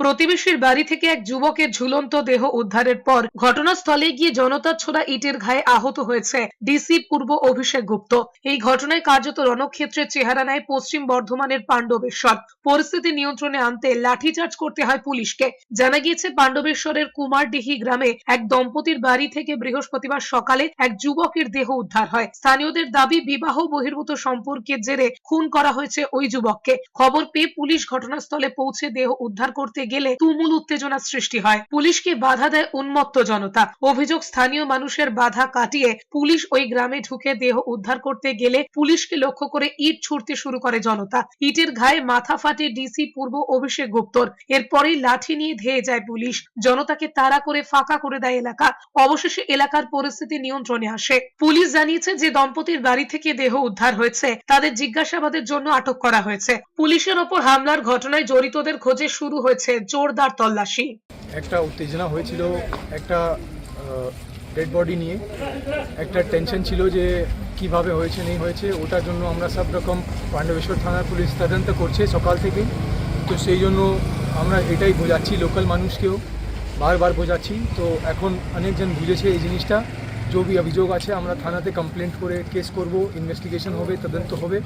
প্রতিবেশীর বাড়ি থেকে এক যুবকের ঝুলন্ত দেহ উদ্ধারের পর ঘটনাস্থলে গিয়ে জনতার ছোড়া ইটের ঘায়ে আহত হয়েছে ডিসি পূর্ব অভিষেক গুপ্ত। এই ঘটনায় কার্যত রণক্ষেত্রের চেহারা নেয় পশ্চিম বর্ধমানের পাণ্ডবেশ্বর। পরিস্থিতি নিয়ন্ত্রণে আনতে লাঠিচার্জ করতে হয় পুলিশকে। জানা গিয়েছে, পাণ্ডবেশ্বরের কুমারডিহি গ্রামে এক দম্পতির বাড়ি থেকে বৃহস্পতিবার সকালে এক যুবকের দেহ উদ্ধার হয়। স্থানীয়দের দাবি, বিবাহ বহির্ভূত সম্পর্কের জেরে খুন করা হয়েছে ওই যুবককে। খবর পেয়ে পুলিশ ঘটনাস্থলে পৌঁছে দেহ উদ্ধার করতে গেলে তুমুল উত্তেজনা সৃষ্টি হয়। পুলিশকে বাধা দেয় উন্মত্ত জনতা। অভিযোগ, স্থানীয় মানুষের বাধা কাটিয়ে পুলিশ ওই গ্রামে ঢুকে দেহ উদ্ধার করতে গেলে পুলিশকে লক্ষ্য করে ইট ছুড়তে শুরু করে জনতা। ইটের ঘায়ে মাথা ফাটে ডিসি পূর্ব অভিষেক গুপ্তর। এরপরেই লাঠি নিয়ে ধেয়ে যায় পুলিশ। জনতাকে তাড়া করে ফাঁকা করে দেয় এলাকা। অবশেষে এলাকার পরিস্থিতি নিয়ন্ত্রণে আসে। পুলিশ জানিয়েছে যে দম্পতির বাড়ি থেকে দেহ উদ্ধার হয়েছে। তাদের জিজ্ঞাসাবাদের জন্য আটক করা হয়েছে। পুলিশের ওপর হামলার ঘটনায় জড়িতদের খোঁজে শুরু হয়েছে জোরদার তল্লাশি। একটা উত্তেজনা হয়েছিল, একটা ডেড বডি নিয়ে। একটা টেনশন ছিল যে কীভাবে হয়েছে, নেই হয়েছে, ওটার জন্য আমরা সব রকম পাণ্ডবেশ্বর থানার পুলিশ তদন্ত করছে সকাল থেকে। তো সেই জন্য আমরা এটাই বোঝাচ্ছি লোকাল মানুষকেও, বারবার বোঝাচ্ছি। তো এখন অনেকজন বুঝেছে এই জিনিসটা। भी অভিযোগ আছে, আমরা থানাতে কমপ্লেন্ট করে কেস করব ইনভেস্টিগেশন হবে, তদন্ত হবে।